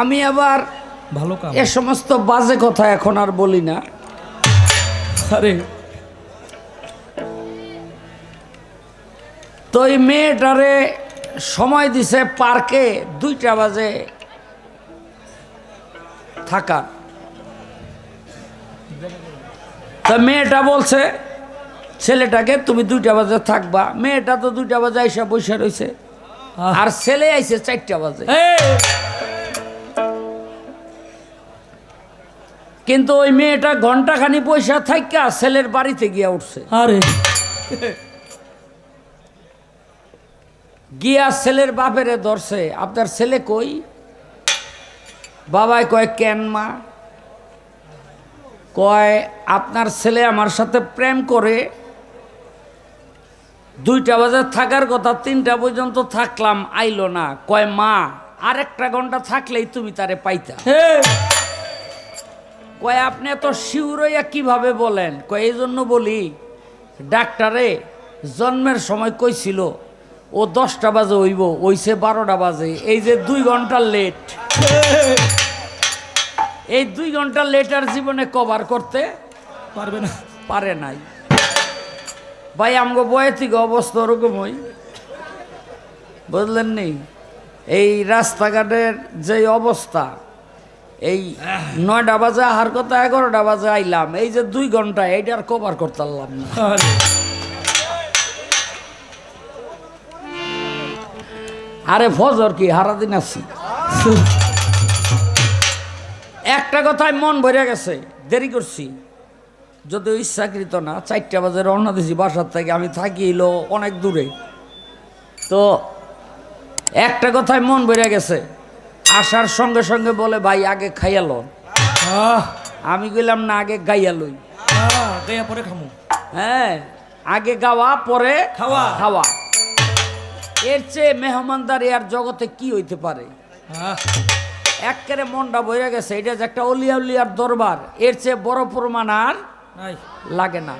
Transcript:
আমি আবার ভালো কাম। এ সমস্ত বাজে কথা এখন আর বলি না। আরে। তো এই মেয়েটারে সময় দিছে পার্কে দুইটা বাজে থাকার। তা মেয়েটা বলছে ছেলেটাকে তুমি দুইটা বাজে থাকবা। মেয়েটা তো দুইটা বাজে আইসা বসে রয়েছে। আর ছেলে আইছে চারটা বাজে। কিন্তু ওই মেয়েটা ঘন্টাখানি পয়সা থাকা ছেলের বাড়িতে গিয়া উঠছে। আরে। গিয়া ছেলের বাপেরে ধরছে। আপনার ছেলে কই? বাবাই কয় কেন মা? কয় আপনার ছেলে আমার সাথে প্রেম করে দুইটা বাজে থাকার কথা তিনটা পর্যন্ত থাকলাম আইলো না। কয় মা আরেকটা ঘণ্টা থাকলেই তুমি তারে পাইতা? কয় আপনি এত শিউর হইয়া কীভাবে বলেন? কয় এই জন্য বলি ডাক্তারে জন্মের সময় কইছিল ও দশটা বাজে হইব ওইসে বারোটা বাজে। এই যে দুই ঘণ্টা লেট এই দুই ঘণ্টা লেটার জীবনে কভার করতে পারবে না। পারে নাই। ভাই আমগো বয়ে থেকে অবস্থা ওরকমই বুঝলেন নি? এই রাস্তাঘাটের যে অবস্থা এই নয়টা বাজে আহার কথা এগারোটা বাজে আইলাম। এই যে দুই ঘণ্টা এইটা আর কভার করতে পারলাম না। আরে, ফজর কি? হারাদিন আছি। একটা কথায় মন ভরে গেছে দেরি করছি। যদিও ইচ্ছাকৃত না চারটা বাজে রওনা দিছি বাসার থেকে আমি থাকি এলো অনেক দূরে। তো একটা কথায় মন ভরে গেছে। আসার সঙ্গে সঙ্গে বলে ভাই আগে খাইয়া লন। আমি গেলাম না আগে গাইয়া লই। আহ, পরে খামু। হ্যাঁ আগে গাওয়া পরে খাওয়া। খাওয়া। এর চেয়ে মেহমানদারি আর জগতে কি হইতে পারে? আহ, একেবারে মনটা বইয়া গেছে এটা যে একটা অলিয়া উলিয়ার দরবার এর চেয়ে বড় প্রমাণ আর লাগে না।